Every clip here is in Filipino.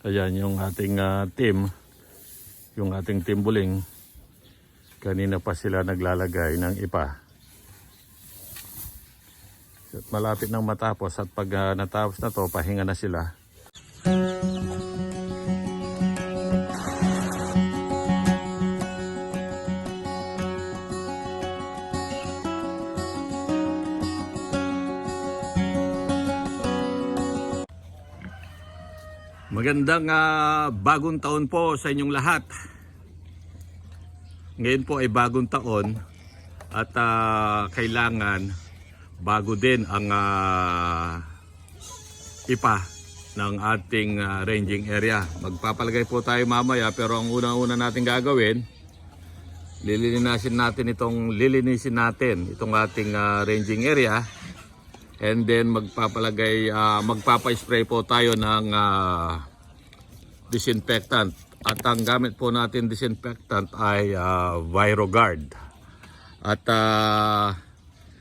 Ayan yung ating ah, team, yung ating team buling. Kanina pa sila naglalagay ng ipa. Malapit nang matapos at pag ah, natapos na to, pahinga na sila. Magandang ah, bagong taon po sa inyong lahat. Ngayon po ay bagong taon at ah, kailangan bago din ang ah, ipa ng ating ah, ranging area. Magpapalagay po tayo mamaya pero ang una-una natin gagawin, lilinisin natin itong lilinisin natin itong ating ah, ranging area and then magpapalagay ah, magpapa-spray po tayo ng ah, disinfectant. At ang gamit po natin disinfectant ay ah, ViroGuard. At ah,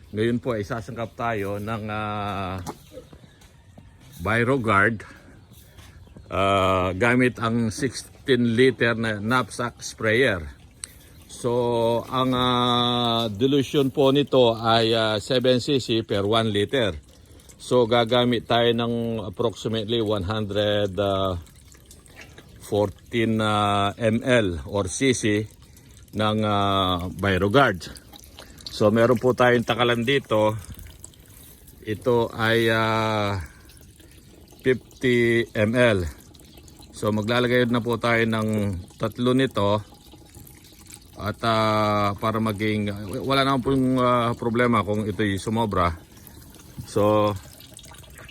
ngayon po ay sasangkap tayo ng uh, ViroGuard. Ah, gamit ang 16 liter na knapsack sprayer. So, ang ah, dilution po nito ay ah, 7cc per 1 liter. So, gagamit tayo ng approximately 114 ah, ml or cc ng uh, ViroGuard. So, meron po tayong takalan dito. Ito ay ah, 50 ml. So, maglalagay na po tayo ng tatlo nito at ah, para maging wala naman pong ah, problema kung ito'y sumobra. So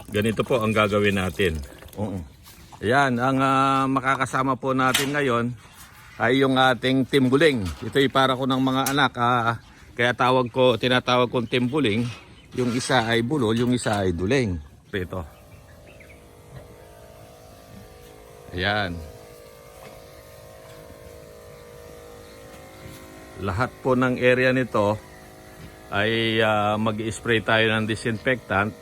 ganito po ang gagawin natin. Oo. Ayan, ang ah, makakasama po natin ngayon ay yung ating timbuling. Ito'y para ko ng mga anak. ah, kaya tawag ko, tinatawag kong timbuling. Yung isa ay bulol, yung isa ay duling. Ito. Ayan. lahat po ng area nito ay ah, mag-spray tayo ng disinfectant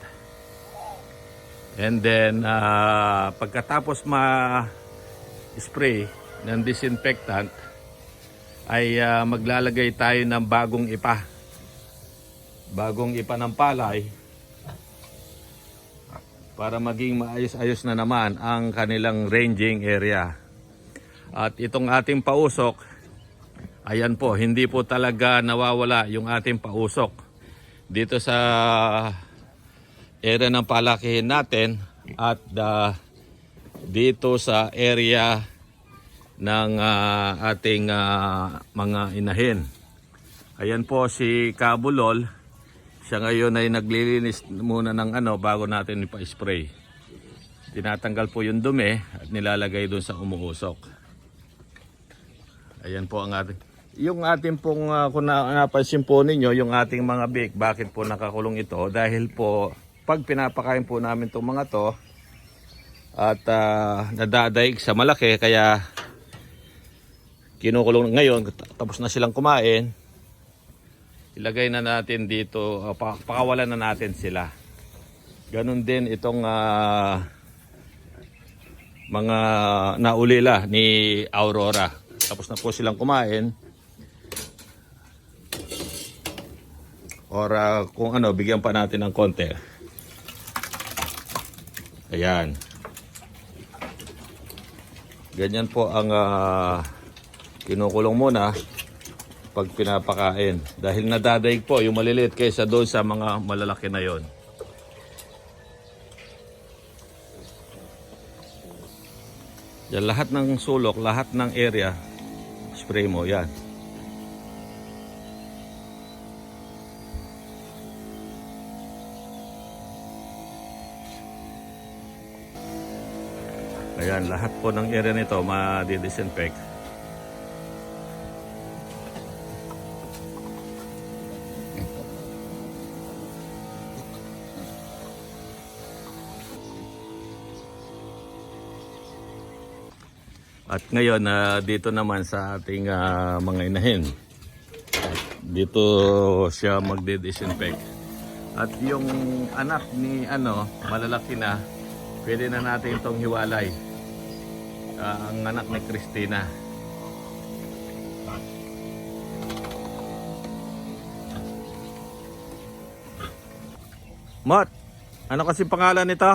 and then ah, pagkatapos ma-spray ng disinfectant ay ah, maglalagay tayo ng bagong ipa. Bagong ipa ng palay. Para maging maayos-ayos na naman ang kanilang ranging area. At itong ating pausok Ayan po, hindi po talaga nawawala yung ating pausok. Dito sa area ng palakihin natin at ah, dito sa area ng ah, ating ah, mga inahin. Ayan po si Kabulol. Siya ngayon ay naglilinis muna ng ano bago natin ipa-spray. Tinatanggal po yung dumi at nilalagay doon sa umuusok. Ayan po ang ating yung ating pong uh, kung na, napansin po ninyo yung ating mga bake bakit po nakakulong ito dahil po pag pinapakain po namin itong mga to at uh, nadadaig sa malaki kaya kinukulong ngayon tapos na silang kumain ilagay na natin dito uh, pa- pakawalan na natin sila. Ganun din itong ah, mga naulila ni Aurora. Tapos na po silang kumain. Or ah, kung ano, bigyan pa natin ng konti. Ayan. Ganyan po ang ah, kinukulong muna pag pinapakain. Dahil nadadaig po yung maliliit kaysa doon sa mga malalaki na yon. Yan, lahat ng sulok, lahat ng area, spray mo, yan. Ayan, lahat po ng area nito ma-disinfect. At ngayon, na dito naman sa ating ah, mga inahin. Dito siya magde-disinfect. At yung anak ni ano, malalaki na, pwede na natin itong hiwalay. Ah, ang anak ni Christina. Mot, ano kasi pangalan nito?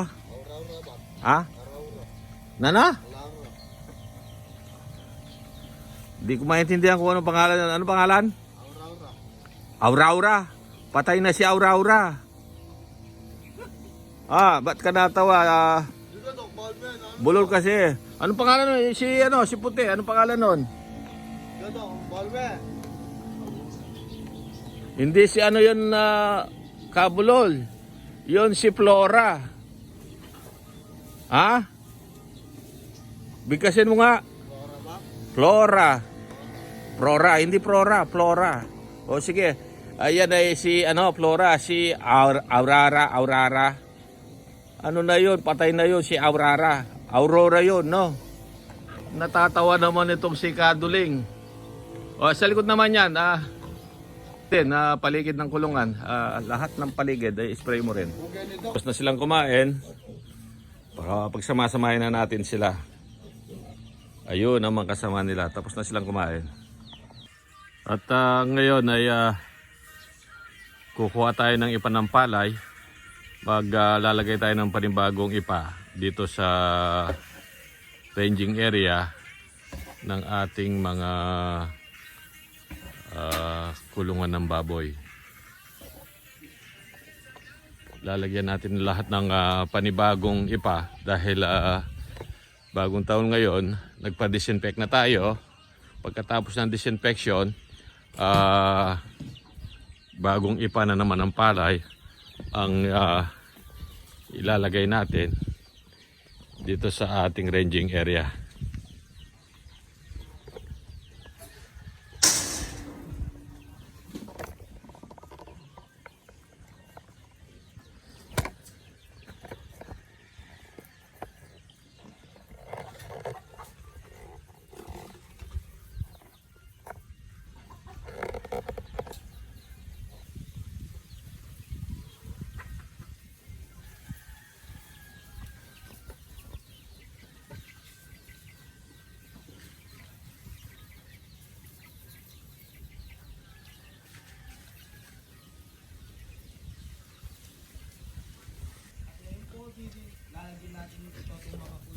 Ha? Nana? Di ko maintindihan kung ano pangalan. Ano pangalan? Aura-aura. Patay na si Aura-aura. Ah, ba't ka natawa? Ah, bulol kasi. Anong pangalan nun? Si ano, si Puti. Anong pangalan nun? Hindi si ano yun na kabulol. Yun si Flora. Ha? Bigkasin mo nga. Flora. Flora, hindi Flora, Flora. O sige. Ayan ay si ano, Flora, si Aur- Aurora, Aurora. Ano na yun? Patay na yun si Aurora. Aurora yun, no? Natatawa naman itong si Kaduling. O, sa likod naman yan, ah, din, na paligid ng kulungan, ah, lahat ng paligid ay spray mo rin. Tapos na silang kumain, baka pagsamasamahin na natin sila. Ayun ang mga kasama nila, tapos na silang kumain. At ah, ngayon ay ah, kukuha tayo ng ipa Maglalagay tayo ng panibagong ipa dito sa ranging area ng ating mga ah, kulungan ng baboy. Lalagyan natin lahat ng ah, panibagong ipa dahil ah, bagong taon ngayon, nagpa-disinfect na tayo. Pagkatapos ng disinfection, ah, bagong ipa na naman ng palay ang ah, ilalagay natin dito sa ating ranging area. Ito ating mga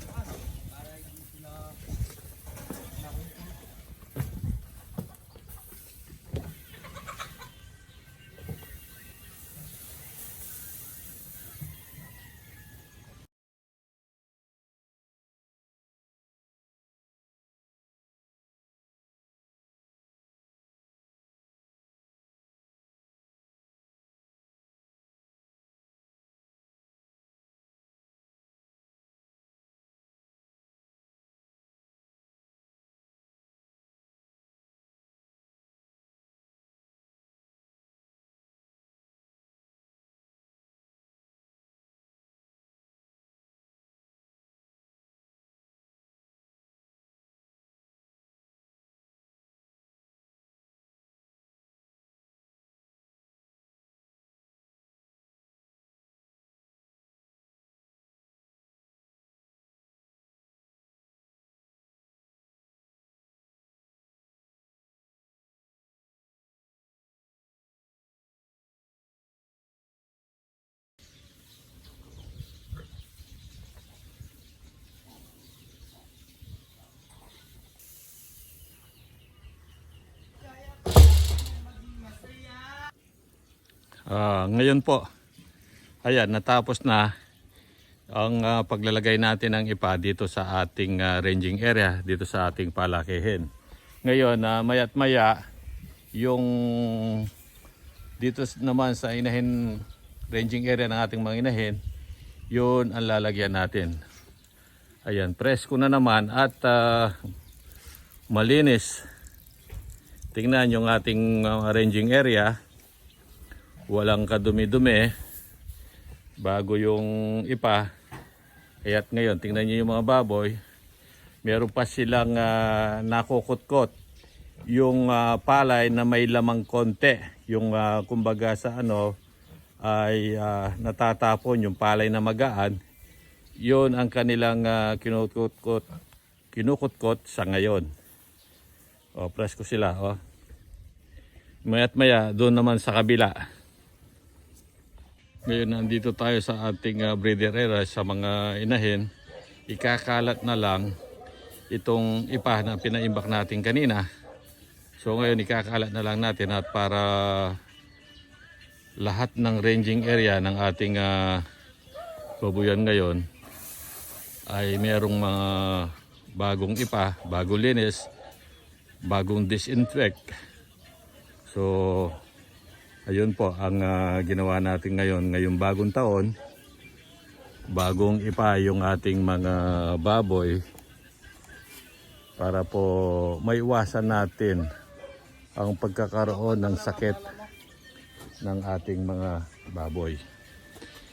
Ah, ngayon po, ayan, natapos na ang ah, paglalagay natin ng ipa dito sa ating ah, ranging area, dito sa ating palakihin. Ngayon, uh, maya't maya, yung dito naman sa inahin, ranging area ng ating mga inahin, yun ang lalagyan natin. Ayan, presko na naman at ah, malinis. Tingnan yung ating ah, ranging area walang kadumi-dumi bago yung ipa kaya't ngayon tingnan niyo yung mga baboy meron pa silang uh, nakukutkot yung ah, palay na may lamang konti yung ah, kumbaga sa ano ay ah, natatapon yung palay na magaan yun ang kanilang uh, kinukutkot kinukot-kot sa ngayon. O, press ko sila, o. Maya't maya, doon naman sa kabila. Ngayon, nandito tayo sa ating ah, breeder area sa mga inahin. Ikakalat na lang itong ipa na pinaimbak natin kanina. So ngayon, ikakalat na lang natin at para lahat ng ranging area ng ating uh, babuyan ngayon ay merong mga bagong ipa, bagong linis, bagong disinfect. So, ayun po ang ah, ginawa natin ngayon. Ngayong bagong taon, bagong ipa yung ating mga baboy para po maiwasan natin ang pagkakaroon ng sakit ng ating mga baboy.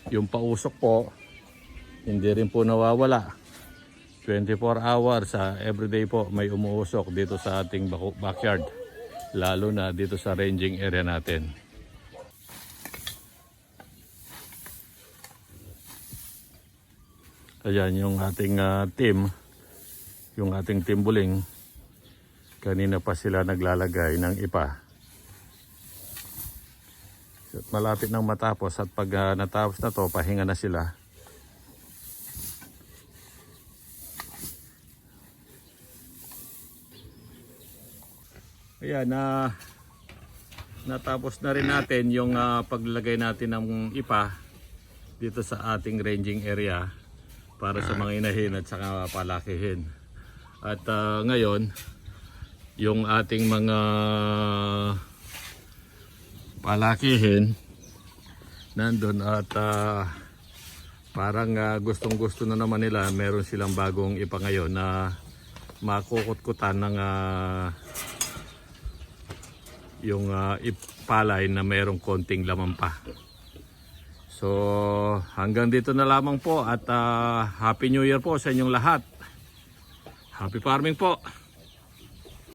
Yung pausok po, hindi rin po nawawala. 24 hours sa everyday po may umuusok dito sa ating backyard. Lalo na dito sa ranging area natin. Ayan yung ating ah, team, yung ating team buling. Kanina pa sila naglalagay ng ipa. At malapit nang matapos at pag ah, natapos na to, pahinga na sila. Ayan, na natapos na rin natin yung ah, paglagay natin ng ipa dito sa ating ranging area para sa mga inahin at saka palakihin. At ah, ngayon, yung ating mga palakihin nandun at ah, parang ah, gustong gusto na naman nila meron silang bagong ipa ngayon na makukutkutan ng ah, yung ah, ipalay na mayroong konting laman pa. So hanggang dito na lamang po at ah, Happy New Year po sa inyong lahat. Happy farming po!